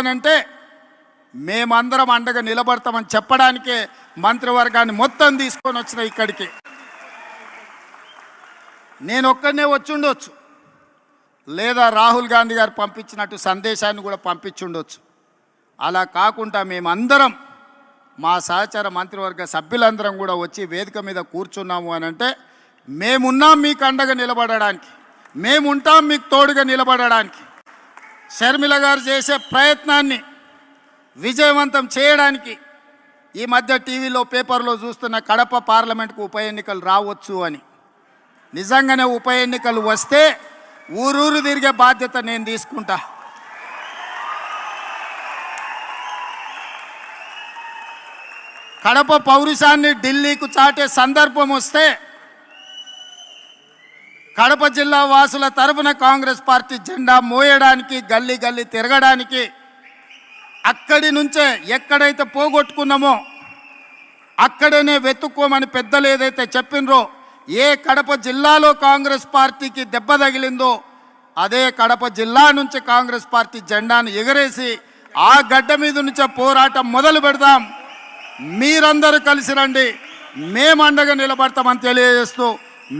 అంటే మేమందరం అండగా నిలబడతామని చెప్పడానికే మంత్రివర్గాన్ని మొత్తం తీసుకొని వచ్చిన ఇక్కడికి. నేను ఒక్కడనే వచ్చి ఉండొచ్చు. లేదా రాహుల్ గాంధీ గారు పంపించినట్టు సందేశాన్ని కూడా పంపించుండొచ్చు అలా కాకుండా మేమందరం మా సహచార మంత్రివర్గ సభ్యులందరం కూడా వచ్చి వేదిక మీద కూర్చున్నాము అని అంటే మేమున్నాం మీకు అండగా నిలబడడానికి. మేముంటాం మీకు తోడుగా నిలబడడానికి. షర్మిల గారు చేసే ప్రయత్నాన్ని విజయవంతం చేయడానికి ఈ మధ్య టీవీలో పేపర్లో చూస్తున్న కడప పార్లమెంట్కు ఉప ఎన్నికలు రావచ్చు అని. నిజంగానే ఉప ఎన్నికలు వస్తే ఊరూరు తిరిగే బాధ్యత నేను తీసుకుంటా. కడప పౌరుషాన్ని ఢిల్లీకు చాటే సందర్భం వస్తే కడప జిల్లా వాసుల తరఫున కాంగ్రెస్ పార్టీ జెండా మోయడానికి గల్లీ గల్లీ తిరగడానికి అక్కడి నుంచే ఎక్కడైతే పోగొట్టుకున్నామో అక్కడనే వెతుక్కోమని పెద్దలు ఏదైతే చెప్పినరో ఏ కడప జిల్లాలో కాంగ్రెస్ పార్టీకి దెబ్బ తగిలిందో అదే కడప జిల్లా నుంచి కాంగ్రెస్ పార్టీ జెండాను ఎగరేసి ఆ గడ్డ మీద నుంచే పోరాటం మొదలు పెడదాం. మీరందరూ కలిసి రండి. మేము అండగా నిలబడతామని తెలియజేస్తూ